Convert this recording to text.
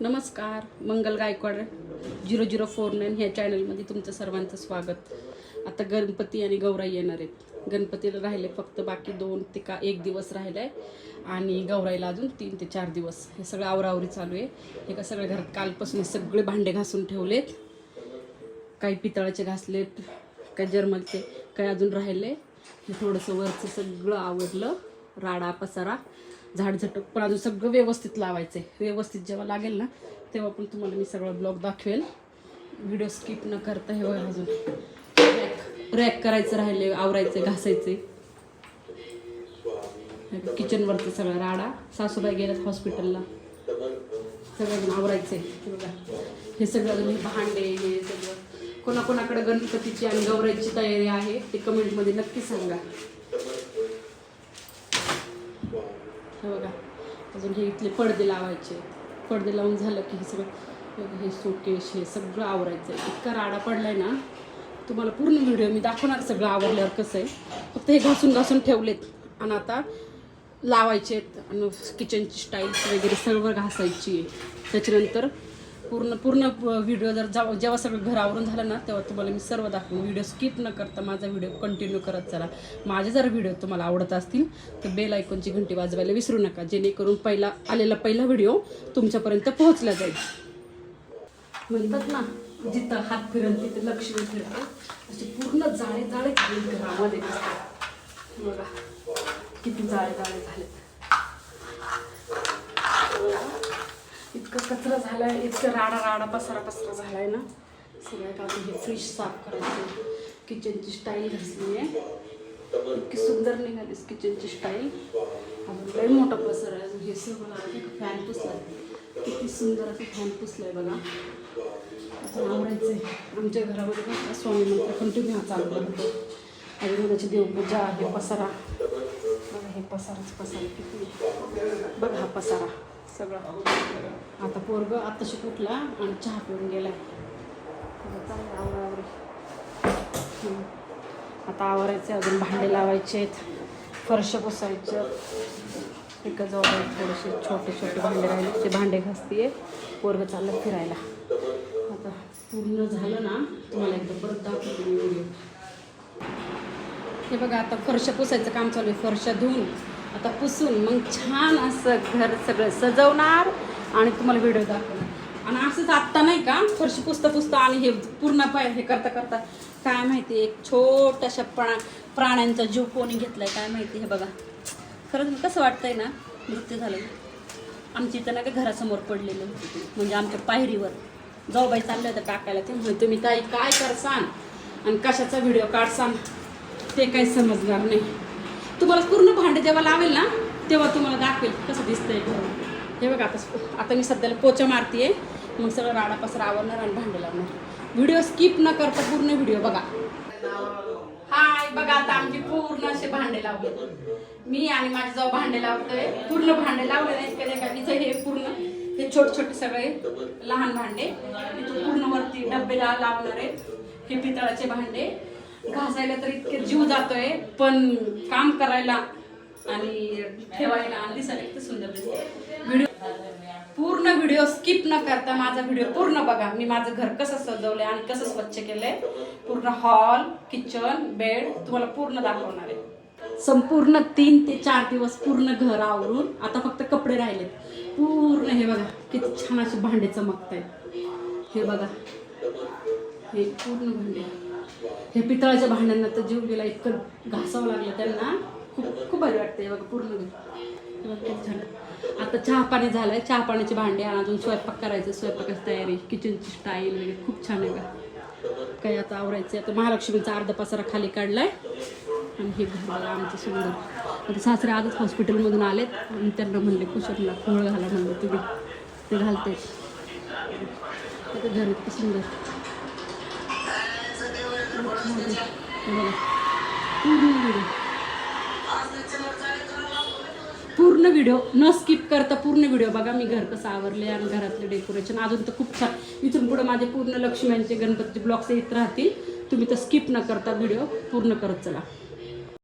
नमस्कार Mangal Gaikwad zero zero four nine ह्या चॅनलमध्ये तुमचं सर्वांचं स्वागत. आता गणपती आणि गौराई येणार आहेत. गणपतीला राहिले फक्त बाकी दोन ते का एक दिवस राहिला आहे आणि गौराईला अजून तीन ते चार दिवस. हे सगळं आवरावरी चालू आहे. हे का सगळ्या घरात कालपासून सगळे भांडे घासून ठेवलेत. काही पितळाचे घासलेत काही जर्मलचे काही अजून राहिले हे थोडंसं वरचं सगळं आवडलं राडा पसारा. झाडझटक पण अजून सगळं व्यवस्थित लावायचं आहे व्यवस्थित जेव्हा लागेल ना तेव्हा पण तुम्हाला मी सगळं ब्लॉग दाखवेल. व्हिडिओ स्किप न करता हे बघा अजून. रॅक रॅक करायचं राहिले आवरायचं घासायचे किचनवरचं सगळं राडा. सासूबाई गेल्यात हॉस्पिटलला सगळं आवरायचे हे बघा. हे सगळं अजून भांडे हे सगळं. कोणाकोणाकडे गणपतीची आणि गौरायची तयारी आहे ते कमेंटमध्ये नक्की सांगा. हे बघा. अजून हे इथले पडदे लावायचे. पडदे लावून झालं की हे सगळं हे बघा, हे हे सगळं आवरायचं आहे. इतका राडा पडला आहे ना तुम्हाला पूर्ण व्हिडिओ मी दाखवणार सगळं आवरल्यावर कसं आहे. फक्त हे घासून घासून ठेवलेत. आणि आता लावायचे आहेत. आणि किचनची स्टाईल्स वगैरे सर्व घासायची आहे. त्याच्यानंतर पूर्ण पूर्ण व्हिडिओ जर जेव्हा जेव्हा सगळं घरावरून झालं ना तेव्हा तुम्हाला मी सर्व दाखवून व्हिडिओ स्किप न करता माझा व्हिडिओ कंटिन्यू करत चला. माझे जर व्हिडिओ तुम्हाला आवडत असतील तर बेल आयकॉनची घंटी वाजवायला विसरू नका. जेणेकरून पहिला आलेला पहिला व्हिडिओ तुमच्यापर्यंत पोहोचला जाईल. म्हणतात ना जिथं हात फिरल तिथे लक्ष्मी फिरते. असे पूर्ण जाळे जाळे झाले घरामध्ये दिसतात. बघा किती जाळे जाळे झालेत. इतकं कचरा झालाय इतकं राडा राडा पसरा पसरा झाला आहे ना. सगळ्यात आधी हे फ्रीज साफ करायचं. किचनची स्टाईल घासली आहे. इतकी सुंदर निघालीस किचनची स्टाईल अजून लय मोठा पसर आहे. अजून हे सगळं फॅन पुसलाय. किती सुंदर असं फॅन पुसलाय बघा. अजून आवडायचं आहे आमच्या घरामध्ये बघा स्वामी मंत्र कंटिन्यू चालू राहतो अजून त्याची देवपूजा आहे पसारा. बघा हे पसाराच पसारा किती बघा हा पसारा. सगळं. आता पोरग आत्ताशी कुठला आणि चहा पिऊन गेला आता आता आवरायचे अजून भांडे लावायचे आहेत. फरश पुसायचं. एकाजवळ थोडेसे छोटे छोटे भांडे राहिले. ते भांडे घासतीये. पोरग चाललं फिरायला. आता पूर्ण झालं ना तुम्हाला एकदा परत दाखवते व्हिडिओ. हे बघा आता फरशा पुसायचं काम चालू आहे. फरशा धुवून आता पुसून मग छान असं घर सगळं सजवणार आणि तुम्हाला व्हिडिओ दाखवणार. आणि असंच आत्ता नाही का फरशी पुसता पुसता आणि हे पूर्ण पाय हे करता करता काय माहिती एक छोट्याशा प्रा प्राण्यांचा जीव कोणी घेतलाय काय माहिती हे बघा. खरंच कसं वाटतंय ना मृत्यू झालं. आमच्या इथं ना का घरासमोर पडलेलं म्हणजे आमच्या पायरीवर. जाऊ बाई चाललं होतं टाकायला. ते म्हणजे तुम्ही ताई काय करसान? आणि कशाचा व्हिडिओ काढसान? ते काही समजणार नाही. तुम्हाला पूर्ण भांडे जेव्हा लावेल ना तेव्हा तुम्हाला दाखवेल कसं दिसतंय हे बघा आता आता मी सध्याला पोचा मारतीये. मग सगळं राडा पसरा आणि भांडे लावणार. व्हिडिओ स्किप न करता पूर्ण व्हिडिओ बघा. हाय बघा आता आमची पूर्ण असे भांडे लावले. मी आणि माझे जाऊ भांडे लावतोय. पूर्ण भांडे लावले नाहीत कधी कधीच हे पूर्ण हे छोटे छोटे सगळे लहान भांडे. इथून पूर्ण वरती डब्बे लावणार आहे हे पितळाचे भांडे. घासायला तर इतके जीव जातोय पण काम करायला आणि ठेवायला आणि दिसायला सुंदर व्हिडिओ पूर्ण व्हिडिओ स्किप न करता माझा व्हिडिओ पूर्ण बघा. मी माझं घर कसं सजवलंय आणि कसं स्वच्छ केलंय. पूर्ण हॉल किचन बेड तुम्हाला पूर्ण दाखवणार आहे. संपूर्ण तीन ते चार दिवस पूर्ण घर आवरून आता फक्त कपडे राहिलेत. पूर्ण हे बघा किती छान असे भांडे चमकत आहेत हे बघा. हे पूर्ण भांडे. हे पितळाच्या भांड्यांना तर जीव गेला इतकं घासावं लागलं त्यांना. खूप खूप भारी वाटते बघा पूर्ण झालं आता चहा पाणी झालंय. चहा पाण्याचे भांडे आणि अजून स्वयंपाक करायचं स्वयंपाकाची तयारी किचनची स्टाईल वगैरे खूप छान आहे का काही आता आवरायचं आता महालक्ष्मीचा अर्धा पसारा खाली काढलाय. आणि हे घर आमचं सुंदर. आता सासरे आजच हॉस्पिटलमधून आलेत. आणि त्यांना म्हणले कुशलला फळ घाला म्हणलं तुम्ही. ते घालते. आता घर इतकं सुंदर. पूर्ण व्हिडिओ न स्किप करता पूर्ण व्हिडिओ. बघा मी घर कसं आवरले आणि घरातलं डेकोरेशन अजून तर खूप छान. इथून पुढे माझे पूर्ण लक्ष्म्यांचे गणपतीचे ब्लॉग्स येत राहतील. तुम्ही तर स्किप न करता व्हिडिओ पूर्ण करत चला.